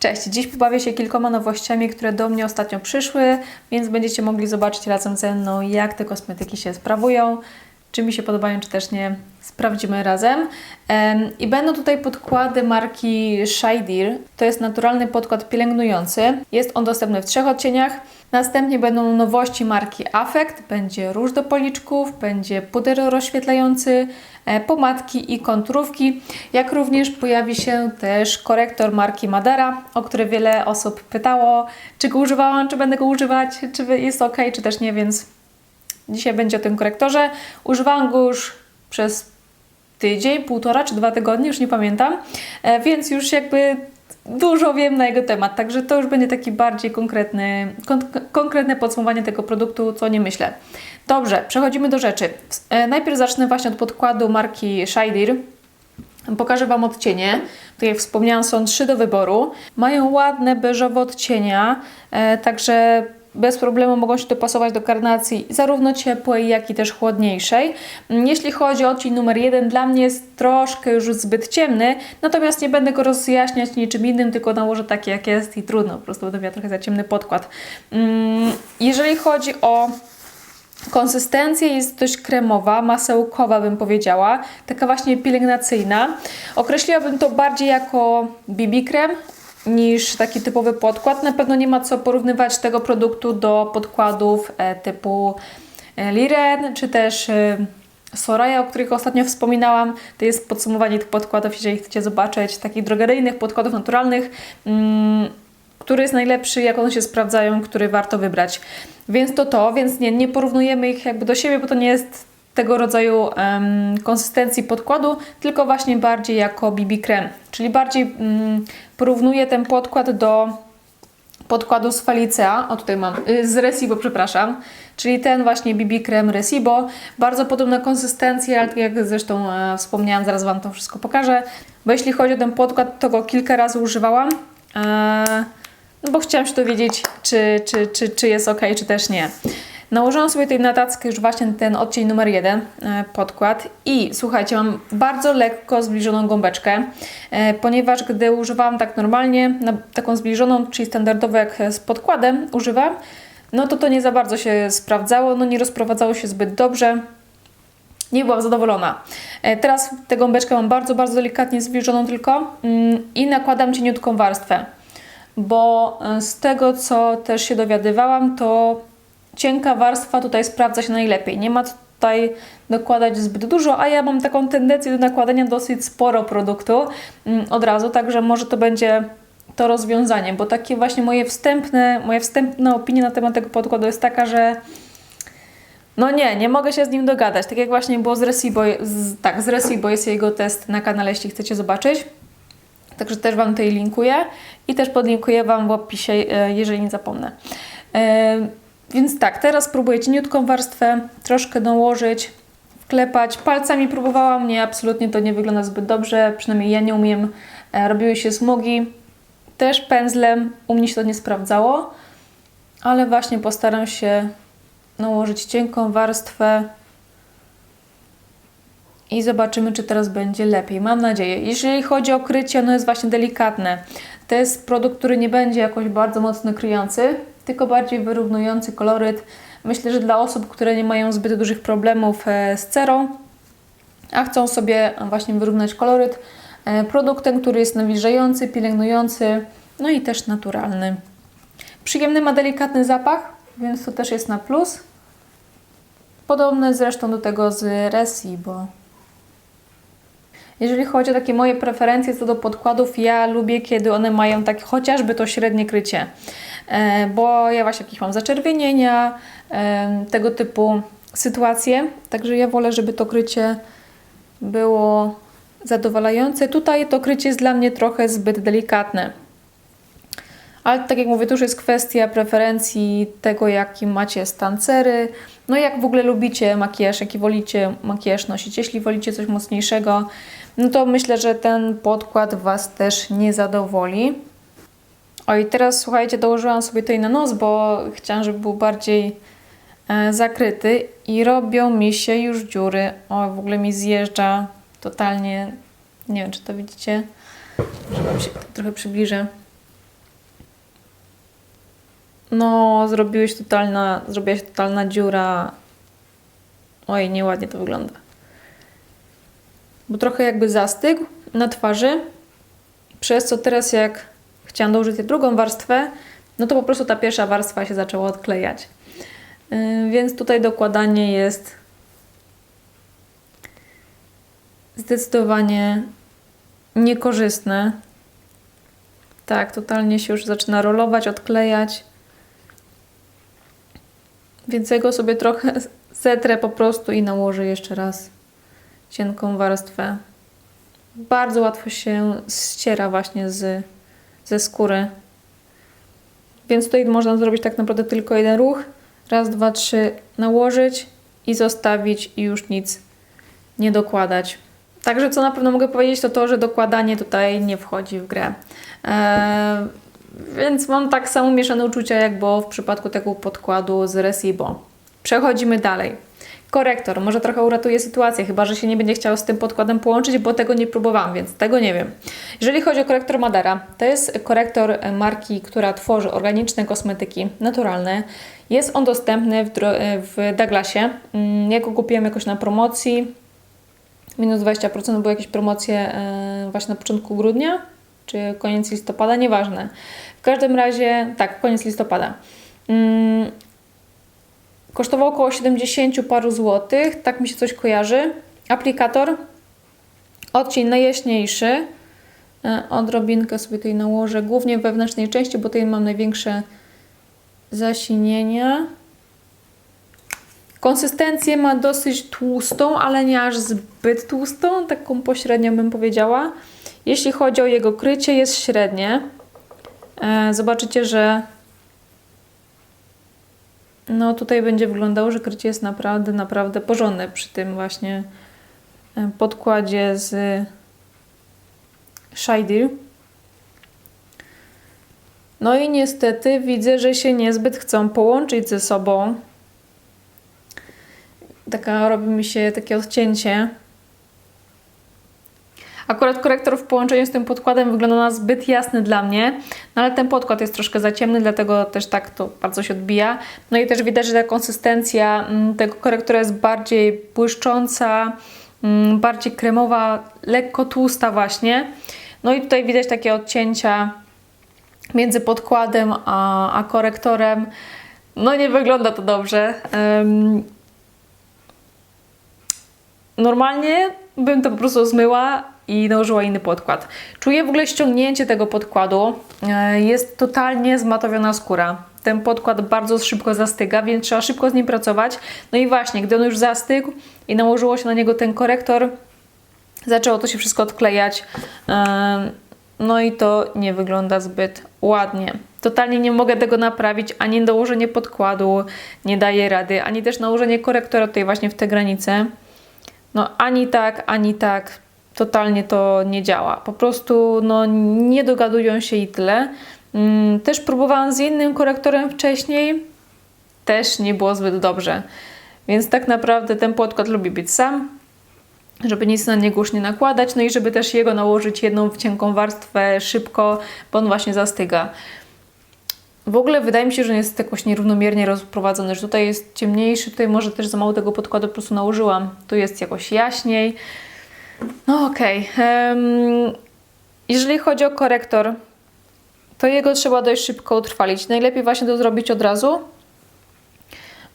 Cześć, dziś pobawię się kilkoma nowościami, które do mnie ostatnio przyszły, więc będziecie mogli zobaczyć razem ze mną, jak te kosmetyki się sprawują, czy mi się podobają, czy też nie. Sprawdzimy razem. Em, I będą tutaj podkłady marki Shideer. To jest naturalny podkład pielęgnujący. Jest on dostępny w trzech odcieniach. Następnie będą nowości marki Affect. Będzie róż do policzków, będzie puder rozświetlający, e, pomadki i konturówki. Jak również pojawi się też korektor marki Madara, o który wiele osób pytało, czy go używałam, czy będę go używać, czy jest ok, czy też nie, więc Dzisiaj będzie o tym korektorze. Używałam go już przez tydzień, półtora czy dwa tygodnie, już nie pamiętam, e, więc już jakby dużo wiem na jego temat, także to już będzie taki bardziej konkretny, kon konkretne podsumowanie tego produktu, co nie myślę. Dobrze, przechodzimy do rzeczy. E, Najpierw zacznę właśnie od podkładu marki Shideer. Pokażę Wam odcienie. Tak jak wspomniałam, są trzy do wyboru. Mają ładne beżowe odcienia, e, także bez problemu mogą się dopasować do karnacji zarówno ciepłej, jak i też chłodniejszej. Jeśli chodzi o odcień numer jeden, dla mnie jest troszkę już zbyt ciemny, natomiast nie będę go rozjaśniać niczym innym, tylko nałożę taki jak jest i trudno, po prostu będę miała trochę za ciemny podkład. Mm, Jeżeli chodzi o Konsystencja jest dość kremowa, masełkowa bym powiedziała, taka właśnie pielęgnacyjna. Określiłabym to bardziej jako BB krem niż taki typowy podkład. Na pewno nie ma co porównywać tego produktu do podkładów e, typu e, Liren czy też e, Soraya, o których ostatnio wspominałam. To jest podsumowanie tych podkładów, jeżeli chcecie zobaczyć, takich drogeryjnych podkładów naturalnych. Mm, który jest najlepszy, jak one się sprawdzają, który warto wybrać. Więc to to, więc nie, nie porównujemy ich jakby do siebie, bo to nie jest tego rodzaju em, konsystencji podkładu, tylko właśnie bardziej jako BB krem. Czyli bardziej mm, porównuję ten podkład do podkładu z Falicea, o tutaj mam, y, z Resibo, przepraszam, czyli ten właśnie BB krem Resibo, bardzo podobna konsystencja, ale jak zresztą e, wspomniałam, zaraz Wam to wszystko pokażę, bo jeśli chodzi o ten podkład, to go kilka razy używałam, e, no bo chciałam się dowiedzieć, czy, czy, czy, czy jest ok, czy też nie. Nałożyłam sobie tutaj na tackę już właśnie ten odcień numer jeden e, podkład i słuchajcie, mam bardzo lekko zbliżoną gąbeczkę, e, ponieważ gdy używałam tak normalnie, taką zbliżoną, czyli standardowo jak z podkładem używam, no to to nie za bardzo się sprawdzało, no nie rozprowadzało się zbyt dobrze, nie byłam zadowolona. E, Teraz tę gąbeczkę mam bardzo, bardzo delikatnie zbliżoną tylko mm, i nakładam cieniutką warstwę, bo z tego, co też się dowiadywałam, to cienka warstwa tutaj sprawdza się najlepiej. Nie ma tutaj dokładać zbyt dużo, a ja mam taką tendencję do nakładania dosyć sporo produktu mm, od razu, także może to będzie to rozwiązanie, bo takie właśnie moje wstępne, moja wstępna opinia na temat tego podkładu jest taka, że no nie, nie mogę się z nim dogadać. Tak jak właśnie było z Resibo, z, tak, z Resibo jest jego test na kanale, jeśli chcecie zobaczyć. Także też Wam tutaj linkuję i też podlinkuję Wam w opisie, e, jeżeli nie zapomnę. Więc tak, teraz próbuję cieniutką warstwę troszkę nałożyć, wklepać. Palcami próbowałam, nie, absolutnie to nie wygląda zbyt dobrze, przynajmniej ja nie umiem. E, Robiły się smugi. Też pędzlem, u mnie się to nie sprawdzało, ale właśnie postaram się nałożyć cienką warstwę i zobaczymy, czy teraz będzie lepiej. Mam nadzieję. Jeżeli chodzi o krycie, ono jest właśnie delikatne. To jest produkt, który nie będzie jakoś bardzo mocno kryjący, tylko bardziej wyrównujący koloryt. Myślę, że dla osób, które nie mają zbyt dużych problemów e, z cerą, a chcą sobie właśnie wyrównać koloryt, e, produktem, który jest nawilżający, pielęgnujący, no i też naturalny. Przyjemny ma delikatny zapach, więc to też jest na plus. Podobne zresztą do tego z Resibo. Jeżeli chodzi o takie moje preferencje co do podkładów, ja lubię, kiedy one mają tak chociażby to średnie krycie, e, bo ja właśnie jakieś mam zaczerwienienia, e, tego typu sytuacje, także ja wolę, żeby to krycie było zadowalające. Tutaj to krycie jest dla mnie trochę zbyt delikatne. Ale tak jak mówię, to już jest kwestia preferencji tego, jaki macie stan cery, no jak w ogóle lubicie makijaż, jaki wolicie makijaż nosić. Jeśli wolicie coś mocniejszego, no to myślę, że ten podkład Was też nie zadowoli. O i teraz słuchajcie, dołożyłam sobie tutaj na nos, bo chciałam, żeby był bardziej e, zakryty i robią mi się już dziury. O, w ogóle mi zjeżdża totalnie, nie wiem czy to widzicie, może Wam się trochę przybliżę. No, zrobiłeś totalna, zrobiłaś totalna dziura. Oj, nieładnie to wygląda. Bo trochę jakby zastygł na twarzy, przez co teraz jak chciałam dołożyć tę drugą warstwę, no to po prostu ta pierwsza warstwa się zaczęła odklejać. Yy, Więc tutaj dokładanie jest zdecydowanie niekorzystne. Tak, totalnie się już zaczyna rolować, odklejać. Więc ja go sobie trochę zetrę po prostu i nałożę jeszcze raz cienką warstwę. Bardzo łatwo się ściera właśnie z, ze skóry. Więc tutaj można zrobić tak naprawdę tylko jeden ruch. Raz, dwa, trzy nałożyć i zostawić i już nic nie dokładać. Także co na pewno mogę powiedzieć to to, że dokładanie tutaj nie wchodzi w grę. Eee, więc mam tak samo mieszane uczucia jak było w przypadku tego podkładu z Resibo. Przechodzimy dalej. Korektor może trochę uratuje sytuację, chyba że się nie będzie chciał z tym podkładem połączyć, bo tego nie próbowałam, więc tego nie wiem. Jeżeli chodzi o korektor Madara, to jest korektor marki, która tworzy organiczne kosmetyki naturalne. Jest on dostępny w, w Douglasie. Mm, Ja go kupiłam jakoś na promocji. Minus 20% były jakieś promocje e, właśnie na początku grudnia, czy koniec listopada, nieważne. W każdym razie, tak, koniec listopada. Kosztował około 70 paru złotych, tak mi się coś kojarzy. Aplikator, odcień najjaśniejszy. E, Odrobinkę sobie tutaj nałożę, głównie w wewnętrznej części, bo tutaj mam największe zasinienia. Konsystencję ma dosyć tłustą, ale nie aż zbyt tłustą, taką pośrednią bym powiedziała. Jeśli chodzi o jego krycie, jest średnie. E, Zobaczycie, że no tutaj będzie wyglądało, że krycie jest naprawdę, naprawdę porządne przy tym właśnie e, podkładzie z Shider. No i niestety widzę, że się niezbyt chcą połączyć ze sobą. Taka robi mi się takie odcięcie. Akurat korektor w połączeniu z tym podkładem wygląda na zbyt jasny dla mnie, no ale ten podkład jest troszkę za ciemny, dlatego też tak to bardzo się odbija. No i też widać, że ta konsystencja mm, tego korektora jest bardziej błyszcząca, mm, bardziej kremowa, lekko tłusta właśnie. No i tutaj widać takie odcięcia między podkładem a, a korektorem. No nie wygląda to dobrze. Em, Normalnie bym to po prostu zmyła i nałożyła inny podkład. Czuję w ogóle ściągnięcie tego podkładu. E, Jest totalnie zmatowiona skóra. Ten podkład bardzo szybko zastyga, więc trzeba szybko z nim pracować. No i właśnie, gdy on już zastygł i nałożyło się na niego ten korektor, zaczęło to się wszystko odklejać. E, No i to nie wygląda zbyt ładnie. Totalnie nie mogę tego naprawić, ani dołożenie podkładu nie daje rady, ani też nałożenie korektora tutaj właśnie w te granice. No ani tak, ani tak. Totalnie to nie działa. Po prostu no, nie dogadują się i tyle. Mm, Też próbowałam z innym korektorem wcześniej. Też nie było zbyt dobrze. Więc tak naprawdę ten podkład lubi być sam, żeby nic na niego już nie nakładać, no i żeby też jego nałożyć jedną cienką warstwę szybko, bo on właśnie zastyga. W ogóle wydaje mi się, że jest jakoś nierównomiernie rozprowadzony, że tutaj jest ciemniejszy, tutaj może też za mało tego podkładu po prostu nałożyłam. Tu jest jakoś jaśniej. No okej. Em, jeżeli chodzi o korektor, to jego trzeba dość szybko utrwalić. Najlepiej właśnie to zrobić od razu,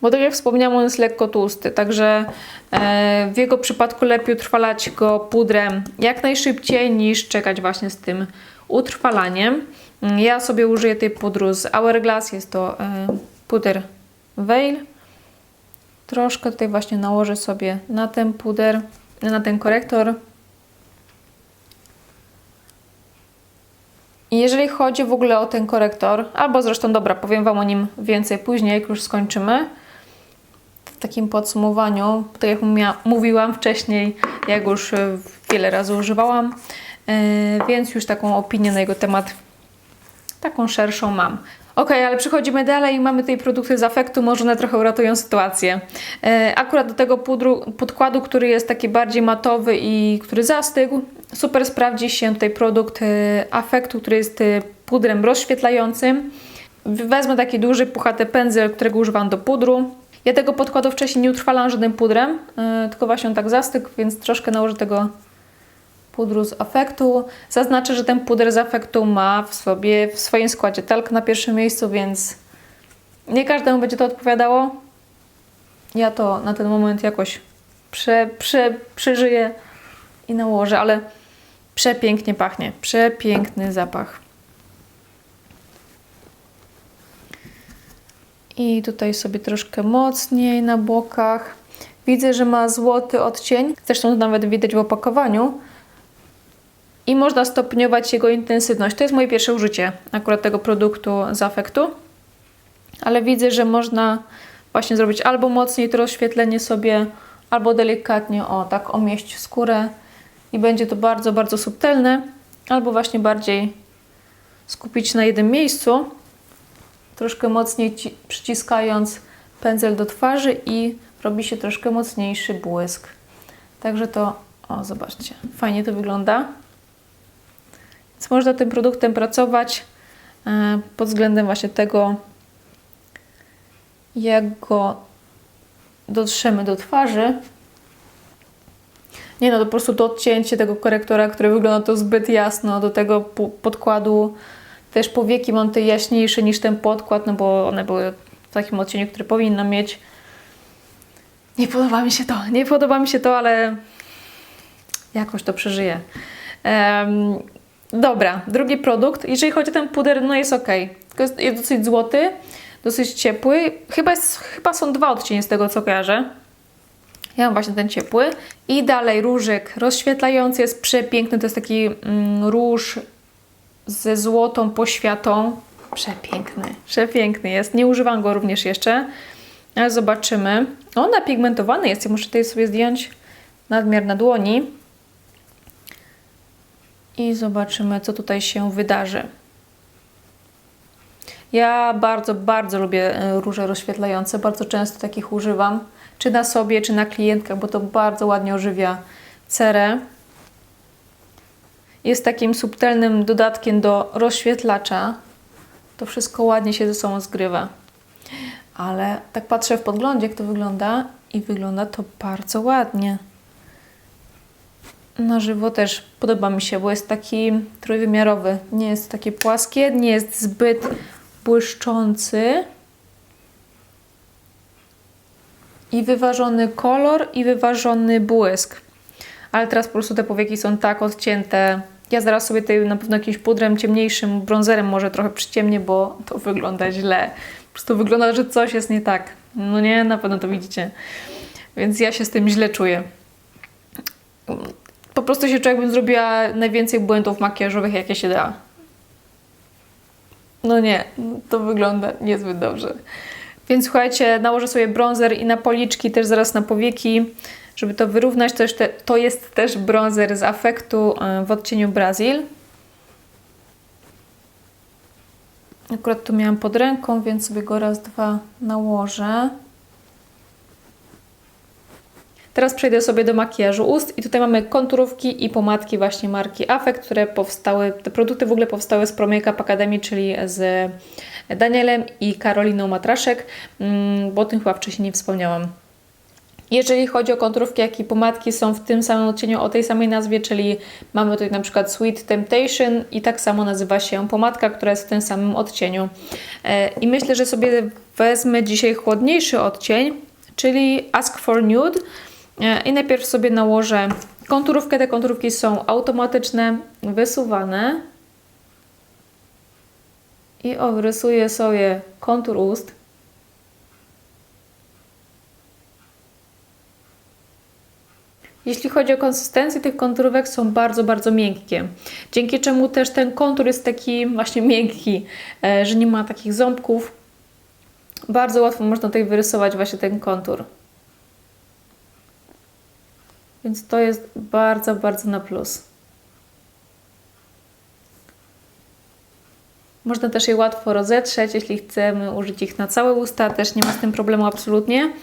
bo tak jak wspomniałam, on jest lekko tłusty, także e, w jego przypadku lepiej utrwalać go pudrem jak najszybciej niż czekać właśnie z tym utrwalaniem. Ja sobie użyję tej pudru z Hourglass, jest to e, puder Veil. Troszkę tutaj właśnie nałożę sobie na ten puder, na ten korektor. I jeżeli chodzi w ogóle o ten korektor, albo zresztą dobra, powiem Wam o nim więcej później, jak już skończymy. W takim podsumowaniu, tak jak mówiłam wcześniej, jak już e, wiele razy używałam, e, więc już taką opinię na jego temat, taką szerszą mam. Ok, ale przechodzimy dalej i mamy tutaj produkty z afektu, może one trochę uratują sytuację. E, Akurat do tego pudru, podkładu, który jest taki bardziej matowy i który zastygł, super sprawdzi się tutaj produkt e, afektu, który jest e, pudrem rozświetlającym. Wezmę taki duży, puchaty pędzel, którego używam do pudru. Ja tego podkładu wcześniej nie utrwalam żadnym pudrem, tylko właśnie on tak zastygł, więc troszkę nałożę tego pudru z afektu. Zaznaczę, że ten puder z afektu ma w sobie, w swoim składzie talk na pierwszym miejscu, więc nie każdemu będzie to odpowiadało. Ja to na ten moment jakoś prze, prze, przeżyję i nałożę, ale przepięknie pachnie. Przepiękny zapach. I tutaj sobie troszkę mocniej na bokach. Widzę, że ma złoty odcień. Zresztą to nawet widać w opakowaniu. I można stopniować jego intensywność. To jest moje pierwsze użycie akurat tego produktu z afektu. Ale widzę, że można właśnie zrobić albo mocniej to rozświetlenie sobie, albo delikatnie, o tak omieść skórę i będzie to bardzo, bardzo subtelne, albo właśnie bardziej skupić na jednym miejscu, troszkę mocniej ci, przyciskając pędzel do twarzy i robi się troszkę mocniejszy błysk. Także to, o zobaczcie, fajnie to wygląda. Więc można tym produktem pracować e, pod względem właśnie tego, jak go dotrzemy do twarzy. Nie no, to po prostu to odcięcie tego korektora, które wygląda to zbyt jasno do tego podkładu. Też powieki mam te jaśniejsze niż ten podkład, no bo one były w takim odcieniu, który powinna mieć. Nie podoba mi się to, nie podoba mi się to, ale jakoś to przeżyję. Dobra, drugi produkt. Jeżeli chodzi o ten puder, no jest ok. Jest, jest dosyć złoty dosyć ciepły. Chyba, jest, chyba są dwa odcienie z tego, co kojarzę. Ja mam właśnie ten ciepły. I dalej różyk rozświetlający jest przepiękny. To jest taki mm, róż ze złotą poświatą. Przepiękny, przepiękny jest. Nie używam go również jeszcze, ale zobaczymy. On napigmentowany jest. Ja muszę tutaj sobie zdjąć nadmiar na dłoni. I zobaczymy, co tutaj się wydarzy. Ja bardzo, bardzo lubię e, róże rozświetlające, bardzo często takich używam, czy na sobie, czy na klientkach, bo to bardzo ładnie ożywia cerę. Jest takim subtelnym dodatkiem do rozświetlacza. To wszystko ładnie się ze sobą zgrywa. Ale tak patrzę w podglądzie, jak to wygląda i wygląda to bardzo ładnie. Na żywo też podoba mi się, bo jest taki trójwymiarowy. Nie jest takie płaskie, nie jest zbyt błyszczący i wyważony kolor i wyważony błysk. Ale teraz po prostu te powieki są tak odcięte. Ja zaraz sobie tutaj na pewno jakimś pudrem ciemniejszym, brązerem może trochę przyciemnię, bo to wygląda źle. Po prostu wygląda, że coś jest nie tak. No nie, na pewno to widzicie. Więc ja się z tym źle czuję. Po prostu się czuję, jakbym zrobiła najwięcej błędów makijażowych, jakie się da. No nie, to wygląda niezbyt dobrze. Więc słuchajcie, nałożę sobie bronzer i na policzki, też zaraz na powieki, żeby to wyrównać. To, te, to jest też bronzer z afektu e, w odcieniu Brazil. Akurat tu miałam pod ręką, więc sobie go raz, dwa nałożę. Teraz przejdę sobie do makijażu ust i tutaj mamy konturówki i pomadki właśnie marki Affect, które powstały, te produkty w ogóle powstały z Pro Makeup Academy, czyli z Danielem i Karoliną Matraszek, mm, bo o tym chyba wcześniej nie wspomniałam. Jeżeli chodzi o konturówki, jak i pomadki są w tym samym odcieniu o tej samej nazwie, czyli mamy tutaj na przykład Sweet Temptation i tak samo nazywa się pomadka, która jest w tym samym odcieniu. E, I myślę, że sobie wezmę dzisiaj chłodniejszy odcień, czyli Ask for Nude. E, I najpierw sobie nałożę konturówkę. Te konturówki są automatyczne, wysuwane. I rysuję sobie kontur ust. Jeśli chodzi o konsystencję tych konturówek, są bardzo, bardzo miękkie. Dzięki czemu też ten kontur jest taki właśnie miękki, e, że nie ma takich ząbków. Bardzo łatwo można tutaj wyrysować właśnie ten kontur. Więc to jest bardzo, bardzo na plus. Można też je łatwo rozetrzeć, jeśli chcemy użyć ich na całe usta, też nie ma z tym problemu absolutnie.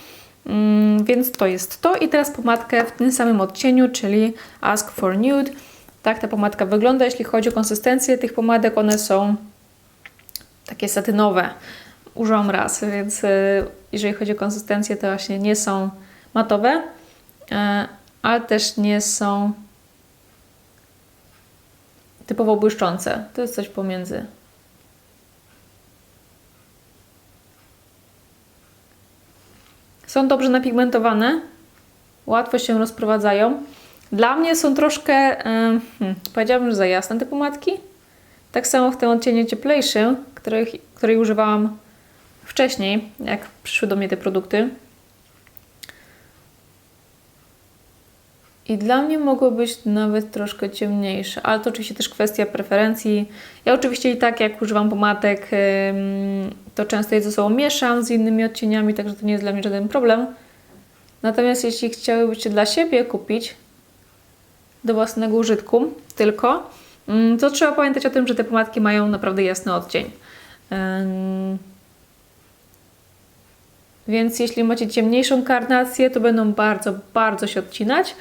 Mm, więc to jest to. I teraz pomadkę w tym samym odcieniu, czyli Ask for Nude. Tak ta pomadka wygląda. Jeśli chodzi o konsystencję tych pomadek, one są takie satynowe. Użyłam raz, więc e, jeżeli chodzi o konsystencję, to właśnie nie są matowe, e, ale też nie są typowo błyszczące. To jest coś pomiędzy. Są dobrze napigmentowane, łatwo się rozprowadzają. Dla mnie są troszkę, hmm, powiedziałabym, że za jasne te pomadki. Tak samo w tym odcieniu cieplejszym, których, której używałam wcześniej, jak przyszły do mnie te produkty. I dla mnie mogło być nawet troszkę ciemniejsze, ale to oczywiście też kwestia preferencji. Ja oczywiście i tak jak używam pomadek, to często je ze sobą mieszam z innymi odcieniami, także to nie jest dla mnie żaden problem. Natomiast jeśli chciałybyście dla siebie kupić do własnego użytku tylko, ym, to trzeba pamiętać o tym, że te pomadki mają naprawdę jasny odcień. Więc jeśli macie ciemniejszą karnację, to będą bardzo, bardzo się odcinać.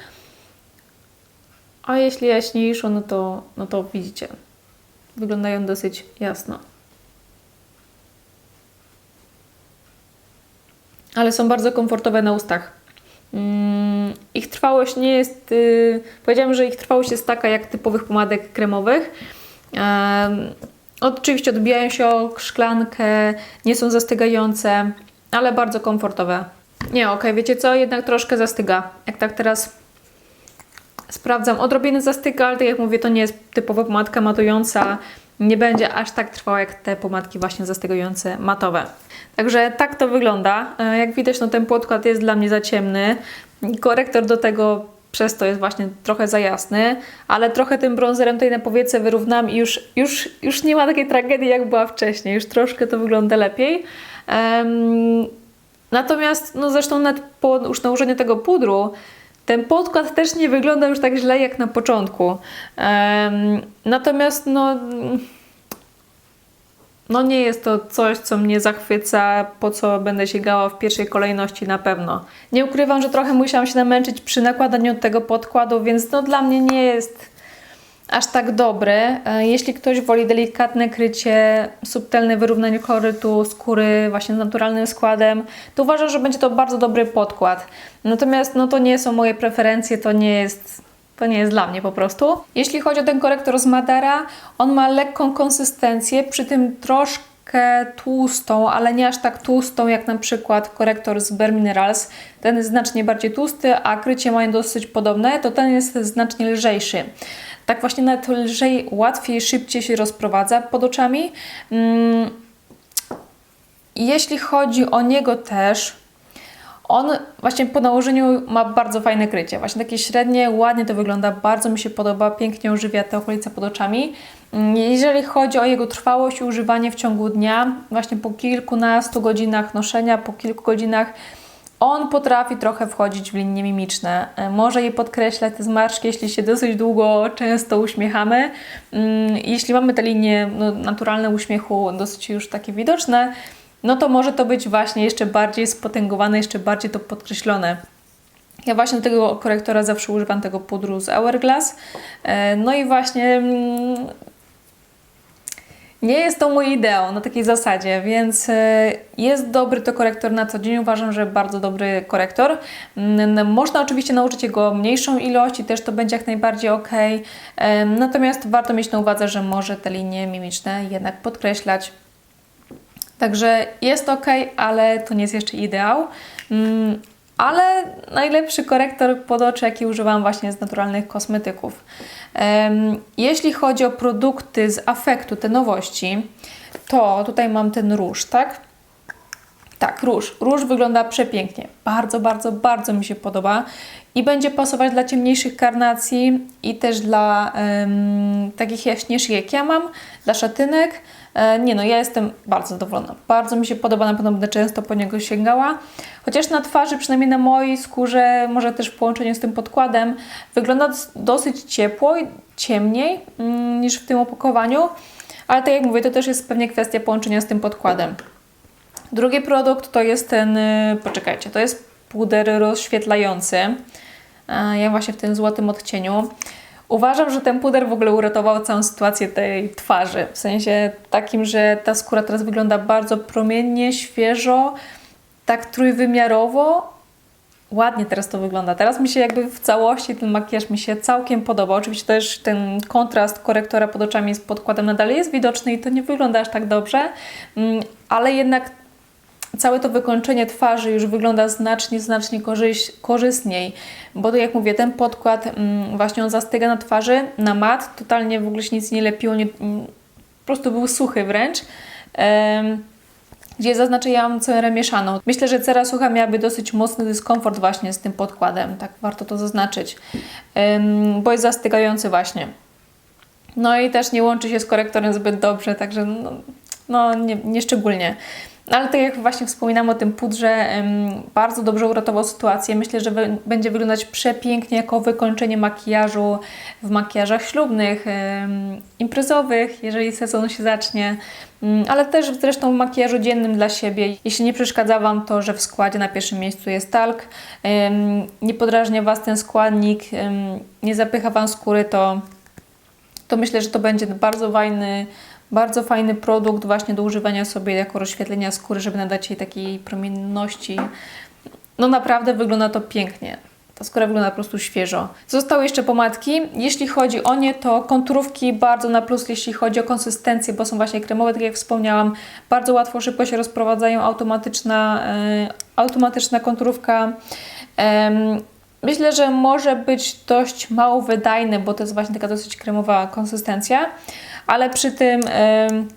A jeśli jaśniejszą, no to, no to widzicie, wyglądają dosyć jasno. Ale są bardzo komfortowe na ustach. Mm, ich trwałość nie jest. Yy, powiedziałam, że ich trwałość jest taka jak typowych pomadek kremowych. Oczywiście odbijają się o szklankę, nie są zastygające, ale bardzo komfortowe. Nie, okej, okay, wiecie co? Jednak troszkę zastyga. Jak tak teraz sprawdzam odrobinę zastyga, ale tak jak mówię, to nie jest typowa pomadka matująca. Nie będzie aż tak trwała jak te pomadki właśnie zastygające matowe. Także tak to wygląda. E, jak widać, no ten podkład jest dla mnie za ciemny. Korektor do tego przez to jest właśnie trochę za jasny, ale trochę tym brązerem tutaj na powiece wyrównam i już, już, już nie ma takiej tragedii jak była wcześniej. Już troszkę to wygląda lepiej. Um, natomiast, no zresztą nawet po już nałożeniu tego pudru, ten podkład też nie wygląda już tak źle jak na początku. Natomiast no, no nie jest to coś, co mnie zachwyca, po co będę sięgała w pierwszej kolejności na pewno. Nie ukrywam, że trochę musiałam się namęczyć przy nakładaniu tego podkładu, więc no dla mnie nie jest aż tak dobry. E, jeśli ktoś woli delikatne krycie, subtelne wyrównanie kolorytu skóry właśnie z naturalnym składem, to uważam, że będzie to bardzo dobry podkład. Natomiast no, to nie są moje preferencje, to nie jest to nie jest dla mnie po prostu. Jeśli chodzi o ten korektor z Madara, on ma lekką konsystencję, przy tym troszkę tłustą, ale nie aż tak tłustą jak na przykład korektor z Bare Minerals. Ten jest znacznie bardziej tłusty, a krycie mają dosyć podobne, to ten jest znacznie lżejszy tak właśnie nawet lżej, łatwiej, szybciej się rozprowadza pod oczami. Mm, jeśli chodzi o niego też, on właśnie po nałożeniu ma bardzo fajne krycie, właśnie takie średnie, ładnie to wygląda, bardzo mi się podoba, pięknie ożywia te okolice pod oczami. Mm, jeżeli chodzi o jego trwałość i używanie w ciągu dnia, właśnie po kilkunastu godzinach noszenia, po kilku godzinach on potrafi trochę wchodzić w linie mimiczne. E, może je podkreślać te zmarszki, jeśli się dosyć długo, często uśmiechamy. Mm, jeśli mamy te linie no, naturalne uśmiechu dosyć już takie widoczne, no to może to być właśnie jeszcze bardziej spotęgowane, jeszcze bardziej to podkreślone. Ja właśnie do tego korektora zawsze używam tego pudru z Hourglass. E, no i właśnie mm, nie jest to mój ideał na takiej zasadzie, więc e, jest dobry to korektor na co dzień. Uważam, że bardzo dobry korektor. Mm, można oczywiście nałożyć jego mniejszą ilość i też to będzie jak najbardziej ok. Natomiast warto mieć na uwadze, że może te linie mimiczne jednak podkreślać. Także jest ok, ale to nie jest jeszcze ideał. Ale najlepszy korektor pod oczy, jaki używam właśnie z naturalnych kosmetyków. Jeśli chodzi o produkty z afektu, te nowości, to tutaj mam ten róż, tak? Tak, róż. Róż wygląda przepięknie. Bardzo, bardzo, bardzo mi się podoba i będzie pasować dla ciemniejszych karnacji i też dla um, takich jaśniejszych jak ja mam, dla szatynek. E, nie no, ja jestem bardzo zadowolona. Bardzo mi się podoba, na pewno będę często po niego sięgała. Chociaż na twarzy, przynajmniej na mojej skórze, może też w połączeniu z tym podkładem, wygląda dosyć ciepło i ciemniej mm, niż w tym opakowaniu. Ale tak jak mówię, to też jest pewnie kwestia połączenia z tym podkładem. Drugi produkt to jest ten, y, poczekajcie, to jest puder rozświetlający. Ja właśnie w tym złotym odcieniu. Uważam, że ten puder w ogóle uratował całą sytuację tej twarzy. W sensie takim, że ta skóra teraz wygląda bardzo promiennie, świeżo, tak trójwymiarowo. Ładnie teraz to wygląda. Teraz mi się jakby w całości ten makijaż mi się całkiem podoba. Oczywiście też ten kontrast korektora pod oczami z podkładem nadal jest widoczny i to nie wygląda aż tak dobrze, mm, ale jednak całe to wykończenie twarzy już wygląda znacznie, znacznie korzyś, korzystniej, bo to jak mówię, ten podkład mm, właśnie on zastyga na twarzy, na mat, totalnie w ogóle się nic nie lepiło, nie, mm, po prostu był suchy wręcz. Em, gdzie mam cerę mieszaną. Myślę, że cera sucha miałaby dosyć mocny dyskomfort właśnie z tym podkładem, tak warto to zaznaczyć, bo jest zastygający właśnie. No i też nie łączy się z korektorem zbyt dobrze, także no, no nie, nie szczególnie. No, ale tak jak właśnie wspominam o tym pudrze, bardzo dobrze uratował sytuację. Myślę, że będzie wyglądać przepięknie jako wykończenie makijażu w makijażach ślubnych, imprezowych, jeżeli sezon się zacznie, Mm, ale też zresztą w makijażu dziennym dla siebie. Jeśli nie przeszkadza Wam to, że w składzie na pierwszym miejscu jest talk, nie podrażnia Was ten składnik, nie zapycha Wam skóry, to to myślę, że to będzie bardzo fajny, bardzo fajny produkt właśnie do używania sobie jako rozświetlenia skóry, żeby nadać jej takiej promienności. No naprawdę wygląda to pięknie. Ta skóra wygląda po prostu świeżo. Zostały jeszcze pomadki. Jeśli chodzi o nie, to konturówki bardzo na plus, jeśli chodzi o konsystencję, bo są właśnie kremowe, tak jak wspomniałam. Bardzo łatwo, szybko się rozprowadzają. Automatyczna, e, automatyczna konturówka. Myślę, że może być dość mało wydajny, bo to jest właśnie taka dosyć kremowa konsystencja, ale przy tym em,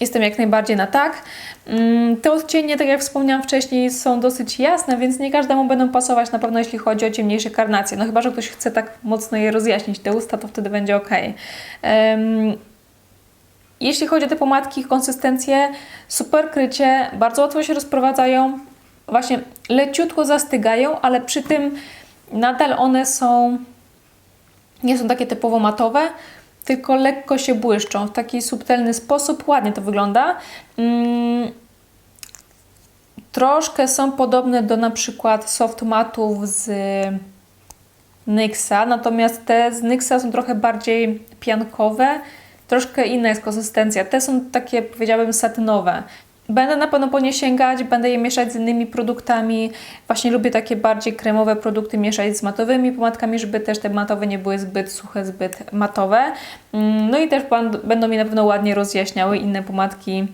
jestem jak najbardziej na tak. Mm, Te odcienie, tak jak wspomniałam wcześniej, są dosyć jasne, więc nie każdemu będą pasować na pewno, jeśli chodzi o ciemniejsze karnacje. No chyba, że ktoś chce tak mocno je rozjaśnić, te usta, to wtedy będzie ok. Jeśli chodzi o te pomadki, ich konsystencję, super krycie, bardzo łatwo się rozprowadzają, właśnie leciutko zastygają, ale przy tym nadal one są, nie są takie typowo matowe, tylko lekko się błyszczą w taki subtelny sposób, ładnie to wygląda. Mm, troszkę są podobne do na przykład soft matów z NYXa, natomiast te z NYXa są trochę bardziej piankowe, troszkę inna jest konsystencja. Te są takie, powiedziałabym, satynowe. Będę na pewno po nie sięgać, będę je mieszać z innymi produktami. Właśnie lubię takie bardziej kremowe produkty mieszać z matowymi pomadkami, żeby też te matowe nie były zbyt suche, zbyt matowe. Mm, No i też będą mi na pewno ładnie rozjaśniały inne pomadki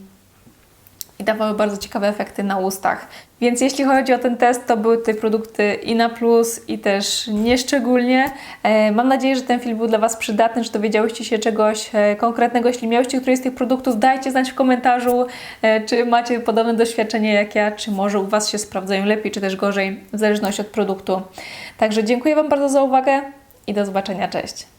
i dawały bardzo ciekawe efekty na ustach. Więc jeśli chodzi o ten test, to były te produkty i na plus, i też nieszczególnie. E, mam nadzieję, że ten film był dla Was przydatny, że dowiedziałyście się czegoś e, konkretnego. Jeśli miałyście któryś z tych produktów, dajcie znać w komentarzu, e, czy macie podobne doświadczenie jak ja, czy może u Was się sprawdzają lepiej, czy też gorzej, w zależności od produktu. Także dziękuję Wam bardzo za uwagę i do zobaczenia. Cześć!